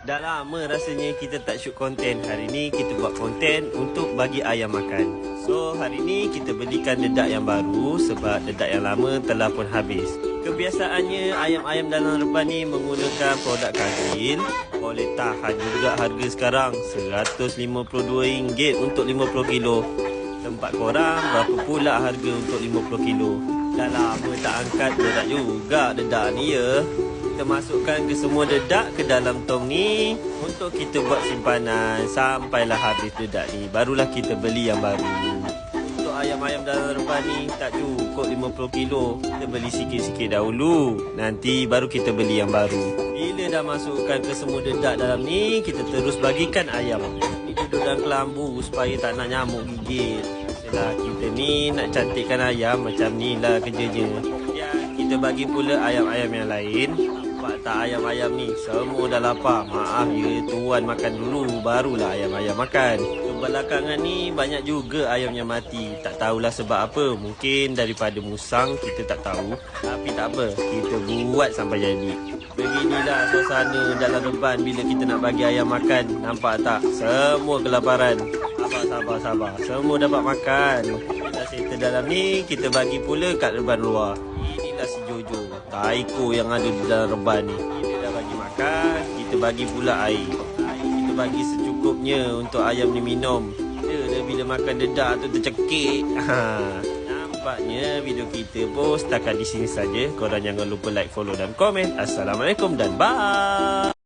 Dah lama rasanya kita tak shoot konten. Hari ni kita buat konten untuk bagi ayam makan. So hari ni kita belikan dedak yang baru sebab dedak yang lama telah pun habis. Kebiasaannya ayam-ayam dalam reban ni menggunakan produk Kagil. Boleh tahan juga harga sekarang RM152 untuk 50 kilo. Tempat korang berapa pula harga untuk 50 kilo? Dah lama tak angkat dedak juga dedak ni ya. Kita masukkan ke semua dedak ke dalam tong ni untuk kita buat simpanan. Sampailah habis dedak ni. Barulah kita beli yang baru. Untuk ayam-ayam dalam reban ni tak cukup 50 kilo. Kita beli sikit-sikit dahulu. Nanti baru kita beli yang baru. Bila dah masukkan ke semua dedak dalam ni kita terus bagikan ayam. Ni duduk dalam kelambu supaya tak nak nyamuk gigit Yalah, kita ni nak cantikkan ayam macam ni lah kerjanya ya, kita bagi pula ayam-ayam yang lain Nampak tak ayam-ayam ni? Semua dah lapar. Maaf ya, tuan makan dulu. Barulah ayam-ayam makan. Kebelakangan ni banyak juga ayam yang mati. Tak tahulah sebab apa. Mungkin daripada musang, kita tak tahu. Tapi tak apa. Kita buat sampai jadi. Beginilah suasana dalam reban bila kita nak bagi ayam makan. Nampak tak? Semua kelaparan. Sabar, sabar, sabar. Semua dapat makan. Kita settle dalam ni, kita bagi pula kat reban luar. Inilah si Jojo. Taiko yang ada di dalam reban ni. Kita dah bagi makan, kita bagi pula air. Air kita bagi secukupnya untuk ayam ni minum. Dia dah bila makan dedak tu tercekik. Ha. Nampaknya video kita pun setakat di sini saja. Korang jangan lupa like, follow dan komen. Assalamualaikum dan bye.